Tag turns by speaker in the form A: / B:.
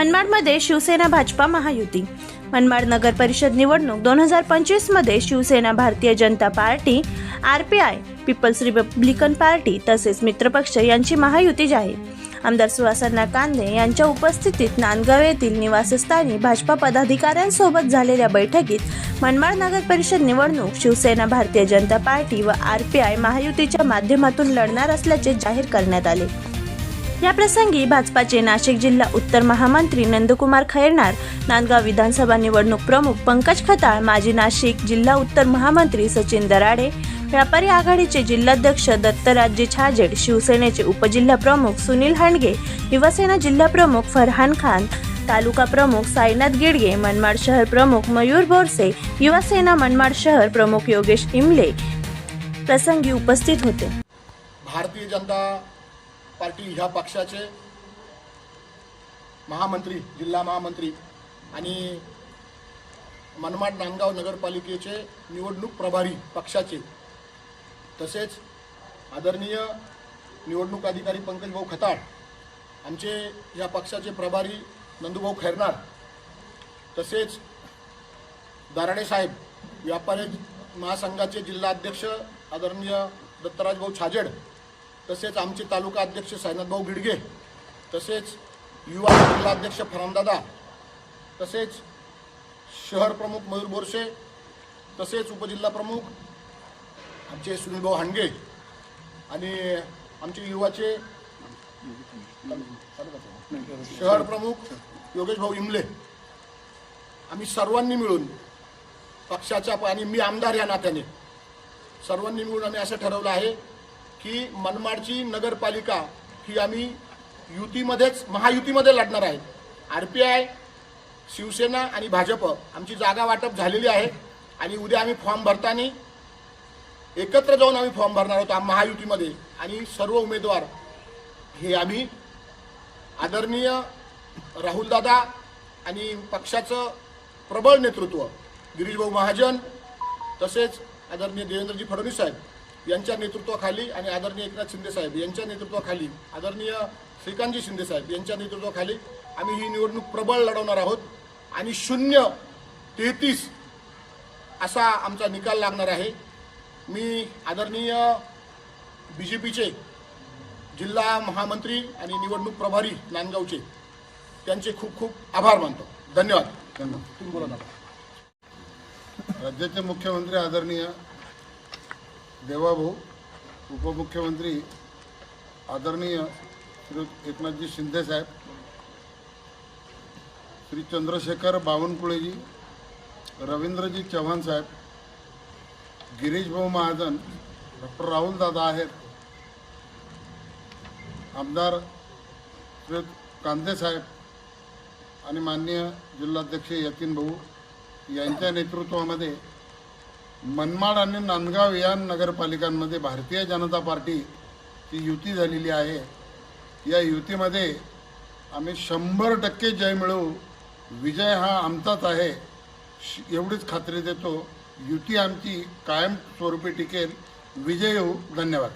A: मनमाडमध्ये शिवसेना भाजपा महायुती. मनमाड नगर परिषद निवडणूक दोन हजार पंचवीसमध्ये Shiv Sena Bharatiya Janata party R P I people's republican party तसेच मित्रपक्ष यांची महायुती जाहीर. आमदार सुहासन्ना कांदे यांच्या उपस्थितीत नांदगाव येथील निवासस्थानी भाजपा पदाधिकाऱ्यांसोबत झालेल्या बैठकीत मनमाड नगर परिषद निवडणूक शिवसेना भारतीय जनता पार्टी व आर पी आय महायुतीच्या माध्यमातून लढणार असल्याचे जाहीर करण्यात आले. या प्रसंगी भाजपाचे नाशिक जिल्हा उत्तर महामंत्री नंदकुमार खैरनार नांदगाव विधानसभा निवडणूक प्रमुख पंकज खताळ माजी नाशिक जिल्हा उत्तर महामंत्री सचिन दराडे व्यापारी आघाडीचे जिल्हाध्यक्ष दत्तराजे छाजेड शिवसेनेचे उपजिल्हा प्रमुख सुनील हांडगे युवासेना जिल्हा प्रमुख फरहान खान तालुका प्रमुख साईनाथ गिडगे मनमाड शहर प्रमुख मयूर बोरसे युवासेना मनमाड शहर प्रमुख योगेश इमले प्रसंगी उपस्थित होते.
B: भारतीय जनता पार्टी ह्या पक्षाचे महामंत्री जिल्हा महामंत्री आणि मनमाड नांदगाव नगरपालिकेचे निवडणूक प्रभारी पक्षाचे. तसेच आदरणीय निवडणूक अधिकारी पंकजभाऊ खताळ आमचे या पक्षाचे प्रभारी नंदूभाऊ खैरनार. तसेच दाराडे साहेब व्यापारी महासंघाचे जिल्हाध्यक्ष आदरणीय दत्तराजभाऊ छाजेड तसेच आमचे तालुका अध्यक्ष साईनाथभाऊ गिडगे तसेच युवा जिल्हाध्यक्ष फरामदादा तसेच शहर प्रमुख मयूर बोरसे तसेच उपजिल्हा प्रमुख आमचे सुनीलभाऊ हांडगे आणि आमचे युवाचे शहर प्रमुख योगेश भाऊ इमले. आम्ही सर्वांनी मिळून पक्षाच्या आणि मी आमदार या नात्याने सर्वांनी मिळून आम्ही असं ठरवलं आहे की मनमाडची नगरपालिका ही आम्ही युतीमध्येच महायुतीमध्ये लढणार आहे. आर पी आय शिवसेना आणि भाजप आमची जागा वाटप झालेली आहे आणि उद्या आम्ही फॉर्म भरताना एकत्र जाऊन आम्ही फॉर्म भरणार आहोत महायुतीमध्ये. आणि सर्व उमेदवार हे आम्ही आदरणीय राहुलदादा आणि पक्षाचं प्रबळ नेतृत्व गिरीशभाऊ महाजन तसेच आदरणीय देवेंद्रजी फडणवीस साहेब यांच्या नेतृत्वाखाली आणि आदरणीय एकनाथ शिंदे साहेब यांच्या नेतृत्वाखाली आदरणीय श्रीकांतजी शिंदे साहेब यांच्या नेतृत्वाखाली आम्ही ही निवडणूक प्रबळ लढवणार आहोत आणि शून्य तेहतीस असा आमचा निकाल लागणार आहे. मी आदरणीय बी जे पीचे जिल्हा महामंत्री आणि निवडणूक प्रभारी नांदगावचे त्यांचे खूप खूप आभार मानतो. धन्यवाद. धन्यवाद. तुम्ही बोला
C: राज्याचे मुख्यमंत्री आदरणीय देवाभाऊ उपमुख्यमंत्री आदरणीय श्री एकनाथजी शिंदेसाहेब श्री चंद्रशेखर बावनकुळेजी रवींद्रजी चव्हाण साहेब गिरीशभाऊ महाजन डॉक्टर राहुलदादा आहेत आमदार श्री कांदे साहेब आणि माननीय जिल्हाध्यक्ष यतीन भाऊ यांच्या नेतृत्वामध्ये मनमाड आणि नांदगाव या नगरपालिकांमध्ये भारतीय जनता पार्टीची युती झालेली आहे. या युतीमध्ये आम्ही शंभर टक्के जय मिळवू. विजय हा आमचाच आहे. श- एवढीच खात्री देतो. युती आमची कायम स्वरूपी टिकेल. विजय होऊ धन्यवाद.